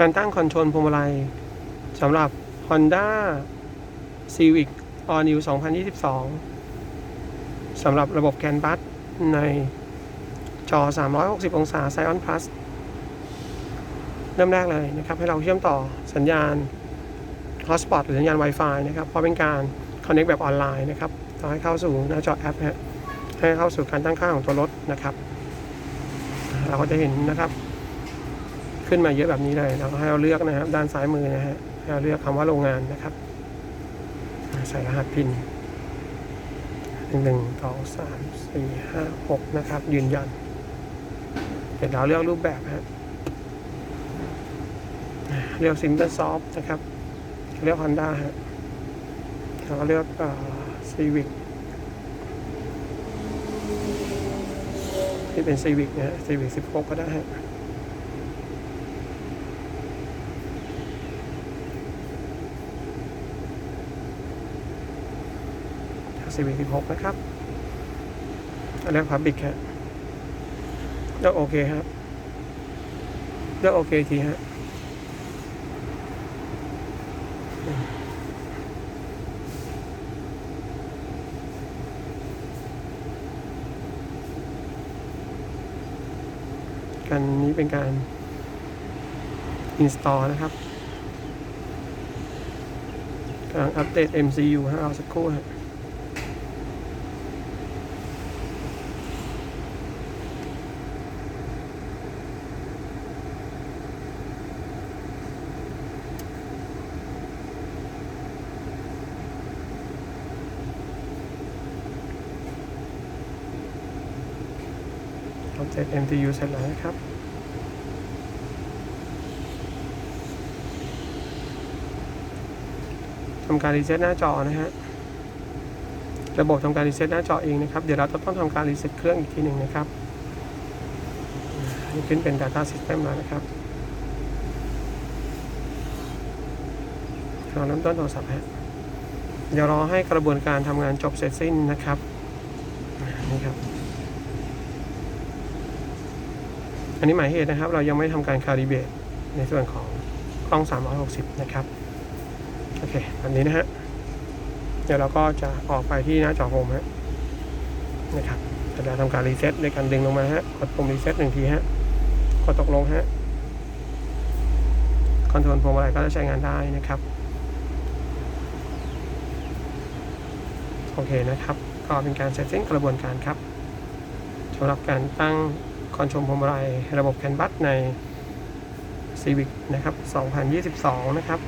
การตั้งคอนโทรลพวงมาลัยสำหรับ Honda Civic All New 2022 สำหรับระบบแกนบัสในจอ 360 องศา Scion Plus เริ่มแรกเลยนะครับ ให้เราเชื่อมต่อสัญญาณ Hotspot หรือสัญญาณ Wi-Fi นะครับ เพราะเป็นการ Connect แบบออนไลน์นะครับต่อให้เข้าสู่หน้าจอแอปให้เข้าสู่การตั้งค่าของตัวรถนะครับ เราก็จะเห็นนะครับ ขึ้นมาเยอะแบบนี้เลยแล้วก็ให้เราเลือกนะครับ ด้านซ้ายมือนะฮะให้เราเลือกคำว่าโรงงานนะครับ ใส่รหัสพินหนึ่งสองสามสี่ห้าหกนะครับ ยืนยันเสร็จแล้วเลือกรูปแบบฮะเลือก Simple Soft นะครับ เลือก Honda ฮะแล้วก็เลือกเอ่อ Civic ที่เป็น Civic นะฮะ Civic 16ก็ได้ฮะ Civic 16 นะครับเลือก Public ฮะเลือกโอเคครับเลือกโอเคทีฮะกันนี้เป็นการ install นะครับกำลังอัปเดต MCU ให้เราสักครู่ฮะ เดต MCU เสร็จแล้วนะครับทำการรีเซ็ตหน้าจอนะฮะ ระบบทำการรีเซ็ตหน้าจอเองนะครับ เดี๋ยวเราจะต้องทำการรีเซ็ตเครื่องอีกทีหนึ่งนะครับนี่ขึ้นเป็น Data System แล้วนะครับเราเริ่มต้นโทรศัพท์ฮะเดี๋ยวรอให้กระบวนการทำงานจบเสร็จสิ้นนะครับนี่ครับ อันนี้หมายเหตุนะครับ เรายังไม่ทำการคาลิเบตในส่วนของกล้อง 360 นะครับ โอเคแบบนี้นะฮะ เดี๋ยวเราก็จะออกไปที่หน้าจอโฮมฮะนะครับเสร็จแล้วทำการรีเซ็ตในการดึงลงมาฮะ กดปุ่มรีเซ็ตหนึ่งทีฮะ กดตกลงฮะ คอนโทรลพวงมาลัยก็จะใช้งานได้นะครับ โอเคนะครับ ก็เป็นการเสร็จสิ้นกระบวนการครับสำหรับการตั้ง คอนชมพวงมาลัยระบบแคนบัสใน Civic นะครับ 2022 นะครับ